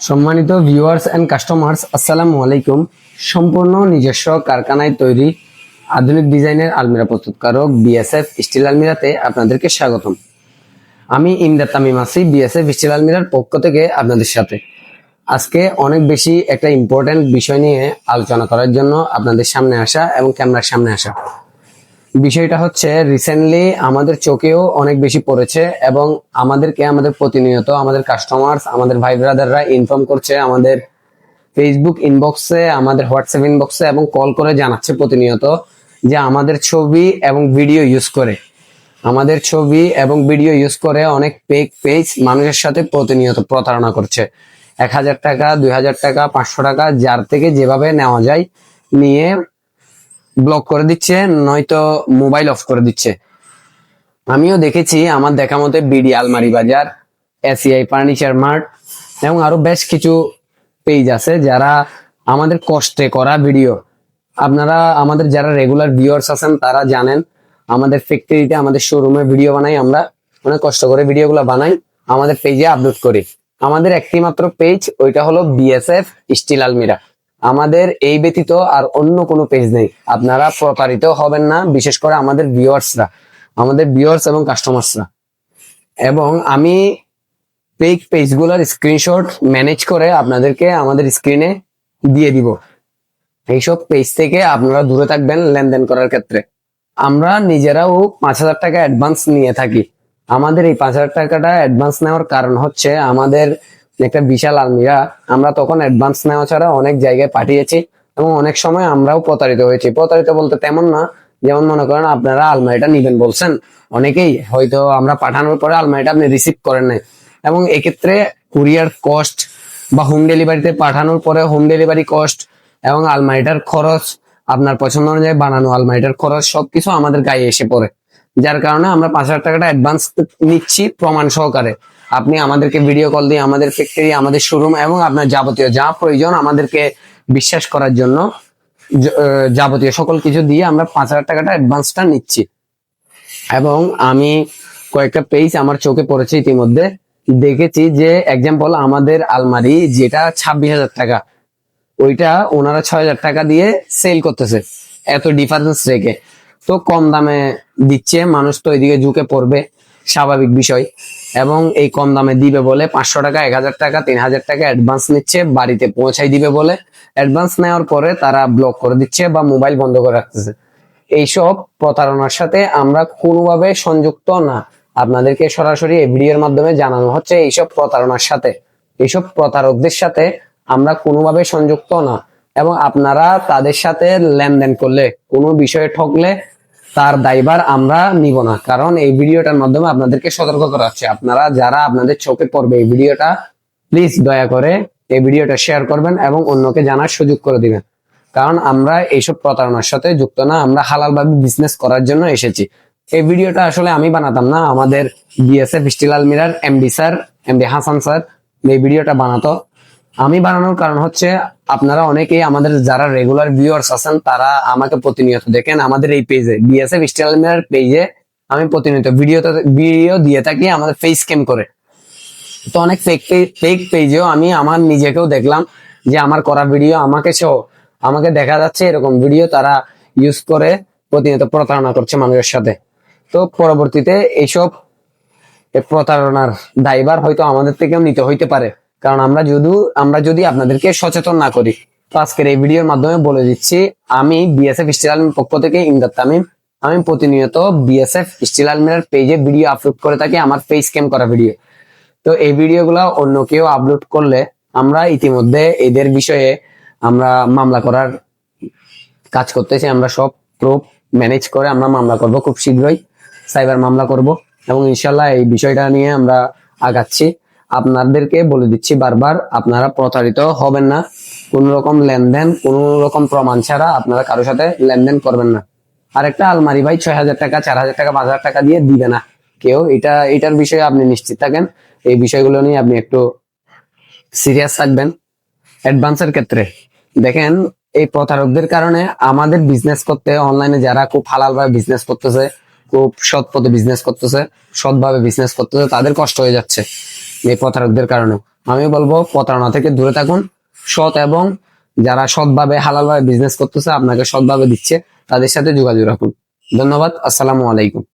সম্মানিত viewers and customers আসসালামু আলাইকুম। সম্পূর্ণ নিজস্ব কারখানায় তৈরি আধুনিক ডিজাইনের আলমিরা প্রস্তুতকারক বিএসএফ স্টিল আলমিরাতে আপনাদেরকে স্বাগতম। আমি ইমদাদ তামিম আছি বিএসএফ স্টিল আলমিরার পক্ষ থেকে আপনাদের সাথে। আজকে অনেক বেশি একটা ইম্পর্ট্যান্ট বিষয় নিয়ে আলোচনা করার জন্য আপনাদের সামনে আসা এবং ক্যামেরার সামনে আসা। বিষয়টা হচ্ছে রিসেন্টলি আমাদের চোখেও অনেক বেশি পড়েছে এবং আমাদেরকে, আমাদের প্রতিনিয়ত, আমাদের কাস্টমার্স আমাদের ভাই ব্রাদাররা ইনফর্ম করছে আমাদের ফেসবুক ইনবক্সে আমাদের হোয়াটসঅ্যাপ ইনবক্সে এবং কল করে জানাচ্ছে প্রতিনিয়ত যে আমাদের ছবি এবং ভিডিও ইউজ করে। আমাদের ছবি এবং ভিডিও ইউজ করে অনেক পেক পেজ মানুষের সাথে প্রতিনিয়ত প্রতারণা করছে। এক হাজার টাকা, দুই হাজার টাকা, পাঁচশো টাকা, যার থেকে যেভাবে নেওয়া যায় নিয়ে ব্লক করে দিচ্ছে, নয়তো মোবাইল অফ করে দিচ্ছে। আমিও দেখেছি আমার দেখা মতে বিডি, আলমারি বাজার এসিআই ফার্নিচার মার্ট এবং আরও বেশ কিছু পেজ আছে যারা আমাদের কষ্টে করা ভিডিও আপনারা আমাদের যারা রেগুলার ভিউয়ার্স আছেন, তারা জানেন, আমাদের ফ্যাক্টরিতে আমাদের শোরুমে ভিডিও বানাই আমরা। অনেক কষ্ট করে ভিডিওগুলো বানাই, আমাদের পেজে আপলোড করি। আমাদের একটি মাত্র পেজ ওইটা হলো বিএসএফ স্টিল আলমিরা আমাদের এই ব্যতীত আর অন্য কোনো পেজ নেই। আপনারা প্রতারিত হবেন না, বিশেষ করে আমাদের ভিউয়ার্সরা আমাদের ভিউয়ার্স এবং কাস্টমার্সরা এবং আমি পেজ পেজগুলোর স্ক্রিনশট ম্যানেজ করে আপনাদেরকে আমাদের স্ক্রিনে দিয়ে দিব। এইসব পেজ থেকে আপনারা দূরে থাকবেন লেনদেন করার ক্ষেত্রে। আমরা নিজেরাও পাঁচ হাজার টাকা অ্যাডভান্স নিয়ে থাকি। আমাদের এই পাঁচ হাজার টাকাটা অ্যাডভান্স নেওয়ার কারণ হচ্ছে আমাদের একটা বিশাল আলমিরা আমরা তখন অ্যাডভান্স নেওয়া ছাড়া অনেক জায়গায় পাঠিয়েছি এবং অনেক সময় আমরাও প্রতারিত হয়েছি। প্রতারিত বলতে তেমন না, যেমন মনে করেন আপনারা আলমারিটা নিবেন বলছেন। অনেকেই হয়তো আমরা পাঠানোর পরে আলমারিটা আপনি রিসিভ করেন নাই। এবং এক্ষেত্রে কুরিয়ার কস্ট বা হোম ডেলিভারিতে পাঠানোর পরে হোম ডেলিভারি কস্ট এবং আলমারিটার খরচ, আপনার পছন্দ অনুযায়ী বানানো আলমারিটার খরচ সবকিছু আমাদের গায়ে এসে পড়ে। যার কারণে আমরা পাঁচ হাজার টাকাটা অ্যাডভান্স নিচ্ছি প্রমাণ সহকারে। আপনি আমাদেরকে ভিডিও কল দিয়ে আমাদের ফ্যাক্টরি আমাদের শোরুম এবং আপনার যাবতীয় যা প্রয়োজন আমাদেরকে বিশ্বাস করার জন্য যাবতীয় সকল কিছু দিয়ে আমরা পাঁচ হাজার টাকাটা অ্যাডভান্সটা নিচ্ছি। এবং আমি কয়েকটা পেজ আমার চোখে পড়েছে ইতিমধ্যে। দেখেছি যে এক্সাম্পল আমাদের আলমারি যেটা ছাব্বিশ হাজার টাকা, ওইটা ওনারা ছয় হাজার টাকা দিয়ে সেল করতেছে, এত ডিফারেন্স রেখে। তো কম দামে দিচ্ছে, মানুষ তো এদিকে ঝুঁকে পড়বে। স্বাভাবিক বিষয়। এবং এই কম দামে দিবে বলে পাঁচশো টাকা, এক হাজার টাকা, তিন হাজার টাকা অ্যাডভান্স নিচ্ছে, বাড়িতে পৌঁছাই দিবে বলে। অ্যাডভান্স নেওয়ার পরে তারা ব্লক করে দিচ্ছে বা মোবাইল বন্ধ করে রাখতেছে। এইসব প্রতারণার সাথে আমরা কোনোভাবে সংযুক্ত না। আপনাদেরকে সরাসরি এই ভিডিওর মাধ্যমে জানানো হচ্ছে এইসব প্রতারণার সাথে। এইসব প্রতারকদের সাথে আমরা কোনোভাবে সংযুক্ত না। এবং আপনারা তাদের সাথে লেনদেন করলে, কোনো বিষয়ে ঠকলে তার দায়ভার আমরা নিব না। কারণ এই ভিডিওটার মাধ্যমে আপনাদেরকে সতর্ক করা হচ্ছে আপনারা যারা আপনাদের চোখে পড়বে এই ভিডিওটা প্লিজ দয়া করে এই ভিডিওটা শেয়ার করবেন এবং অন্যকে জানার সুযোগ করে দিবেন। কারণ আমরা এইসব প্রতারণার সাথে যুক্ত না, আমরা হালাল ভাবে বিজনেস করার জন্য এসেছি। এই ভিডিওটা আসলে আমি বানাতাম না, আমাদের BSF steel mirror MD sir MD Hasan sir এই ভিডিওটা বানাতো। আমি বানানোর কারণ হচ্ছে আপনারা অনেকেই আমাদের যারা রেগুলার ভিউয়ার্স আছেন, তারা আমাকে প্রতিনিয়ত দেখেন। আমাদের এই পেজে বিএসএফ স্টিল আলমিরার পেজে আমি প্রতিনিয়ত ভিডিও ভিডিও দিয়ে থাকি, আমাদের ফেস ক্যাম করে। তো অনেক ফেক ফেক পেজেও আমি আমার নিজেকেও দেখলাম যে আমার করা ভিডিও আমাকে সহ আমাকে দেখা যাচ্ছে এরকম ভিডিও তারা ইউজ করে প্রতিনিয়ত প্রতারণা করছে মানুষের সাথে। তো পরবর্তীতে এইসব প্রতারণার দায়ভার হয়তো আমাদের থেকেও নিতে হইতে পারে। কারণ আমরা যদি আমরা যদি আপনাদেরকে সচেতন না করি, তো আজকের এই ভিডিওর মাধ্যমে বলে দিচ্ছি, আমি বিএসএফ স্টিল আলমির পক্ষ থেকে ইমদাদ তামিম আমি প্রতিনিয়ত বিএসএফ স্টিল আলমিরার পেজে ভিডিও আপলোড করে থাকি, আমার ফেস ক্যাম করা ভিডিও তো এই ভিডিওগুলো অন্য কেউ আপলোড করলে আমরা ইতিমধ্যে এদের বিষয়ে আমরা মামলা করার কাজ করতেছি, আমরা সব প্রুফ ম্যানেজ করে আমরা মামলা করব খুব শীঘ্রই সাইবার মামলা করব, এবং ইনশাল্লাহ এই বিষয়টা নিয়ে আমরা আগাচ্ছি। আপনাদেরকে বলে দিচ্ছি বারবার, আপনারা প্রতারিত হবেন না। কোন রকম লেনদেন, কোন রকম প্রমাণ ছাড়া আপনারা কারোর সাথে লেনদেন করবেন না। আরেকটা আলমারি ভাই ছয় হাজার টাকা, চার হাজার টাকা, পাঁচ হাজার টাকা দিয়ে দিবে না। কেউ এটা, এটার বিষয়ে আপনি নিশ্চিত থাকেন। এই বিষয়গুলো নিয়ে আপনি একটু সিরিয়াস থাকবেন। অ্যাডভান্সের ক্ষেত্রে। দেখেন, এই প্রতারকদের কারণে আমাদের বিজনেস করতে অনলাইনে যারা খুব হালাল ভাবে বিজনেস করতেছে, খুব সৎ পথে বিজনেস করতেছে, সৎভাবে বিজনেস করতেছে, তাদের কষ্ট হয়ে যাচ্ছে। এই প্রতারকদের কারণে। আমি বলব, প্রতারণা থেকে দূরে থাকুন। সৎ এবং যারা সৎভাবে, হালালভাবে বিজনেস করতেছে, আপনাকে সৎভাবে দিচ্ছে, তাদের সাথে যোগাযোগ রাখুন। ধন্যবাদ। আসসালামু আলাইকুম।